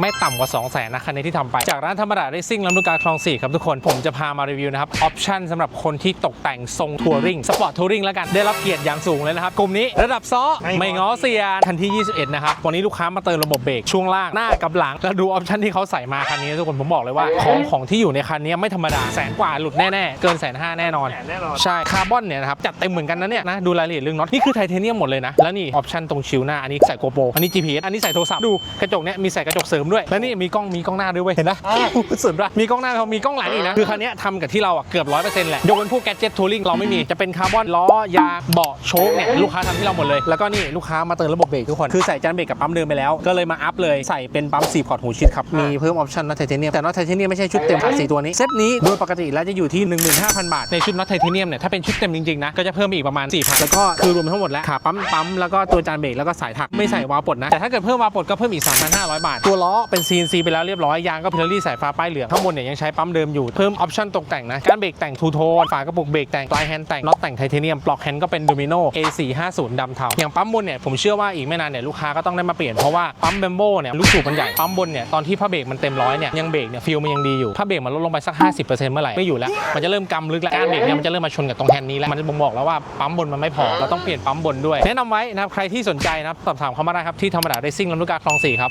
ไม่ต่ำกว่า 2 0 0 0 0 0นะคันนี้ที่ทำไป จากร้านธรรมดาเรซิ่งลำลูกกาคลอง 4 ครับทุกคน ผมจะพามารีวิวนะครับ ออปชั่นสำหรับคนที่ตกแต่งทรงทัวริงสปอร์ตทัวริงแล้วกัน ได้รับเกียรติอย่างสูงเลยนะครับ กลุ่มนี้ระดับซ้อ ไม่ไม่ง้อเสียคันที่ 21 นะครับ วันนี้ลูกค้ามาเติมระบบเบรกช่วงล่างหน้ากับหลัง แล้วดูออปชั่นที่เขาใส่มาคันนี้ทุกคนผมบอกเลยว่า ของของที่อยู่ในคันนี้ไม่ธรรมดาแสนกว่าหลุดแน่ๆเกินแสนห้าแน่นอนแสนแน่นอนใช่คาร์บอนเนี่ยนะครับจัดเต็มเหมือนกันนะเนี่ยนะดูรายละเอียดเรื่องน็อตนี่คือไทเทเนียมหมดเลยนะแล้วนี่ออปชั่นตรงชิวหน้าอันนี้ใส่โกโปรอันนี้ GPS อันนี้ใส่โทรศัพท์ดูกระจกเนี่ยมีใส่กระจกเสริมด้วย แล้วนี่มีกล้องมีกล้องหน้าด้วยเว้ยเห็นนะอ่าสุดละมีกล้องหน้าเขามีกล้องหลังอีกนะคือคันเนี้ยทำกับที่เราอะเกือบร้อยเปอร์เซ็นต์แหละยกเว้นพวกแกดเจ็ตทัวริงเราไม่มีจะเป็นคาร์บอนล้อยางเบาะโชคเนี่ยลูกค้าทำที่เราหมดเลย แล้วก็นี่ลูกค้ามาเติมระบบเบรกทุกคนคือใส่จานเบรกกับปั๊มเดิมไปแล้ว ก็เลยมาอัพเลยใส่เป็นปั๊ม4พอร์ตหูชิดครับมีเพิ่มออปชั่นน็อตไทเทเนียมแต่น็อตไทเทเนียมไม่ใช่ชุดเต็มขายสีตัวนี้เซตนี้โดยปกติแล้วจะอยู่ที่ 15,000 บาทในชุดน็อตไทเทเนียมเนี่ยถ้าเป็นชุดเต็มจริงๆนะก็จะเพิ่มอีกประมาณ4,000แล้วก็คือรวมทั้งหมดแล้วขาปั๊มปั๊มแล้วก็ตัวจานเบรกแล้วก็สายถักไม่ใส่วาล์วปลดนะแต่ถ้าเกิดเพิ่มวาล์วปลดก็เพิ่มอีก3,500 บาทตัวล้อ้อเป็น CNC ไปแล้วเรียบร้อยยางก็พิลลี่สายฟ้าป้ายเหลืองข้างบนเนี่ยยังใช้ปั๊มเดิมอยู่เพิ่มออปชั่นตกแต่งนะการเบรกแต่งทูโทนฝากระปุกเบรกแต่งปลายแฮนด์แต่งน็อตแต่งไทเทเนียมปลอกแฮนด์ก็เป็นดูมิโน A450 ดำเทาอย่างปั๊มบนเนี่ยผมเชื่อว่าอีกไม่นานเนี่ยลูกค้าก็ต้องได้มาเปลี่ยนเพราะว่าปั๊มเบมโบเนี่ยลูกสูบมันใหญ่ปั๊มบนเนี่ยตอนที่ผ้าเบรกมันเต็มร้อยเนี่ยยังเบรกเนี่ยฟิลมันยังดีอยู่ถ้าเบรกมันลดลงไปสัก 50%เมื่อไหร่ไม่อยู่แล้วมันจะเริ่มกำลึกแล้วการเบรกเนี่ยมันจะเริ่มมาชนกับตรงแฮนด์นี้แล้วมันจะบ่งบอกแล้วว่าปั๊มบนมันไม่พอเราต้องเปลี่ยนปั๊มบนด้วย แนะนำไว้นะครับใครที่สนใจนะสอบถามเข้ามาได้ครับที่ธรรมดาเรซิ่งลำลูกกาคลองสี่ครับ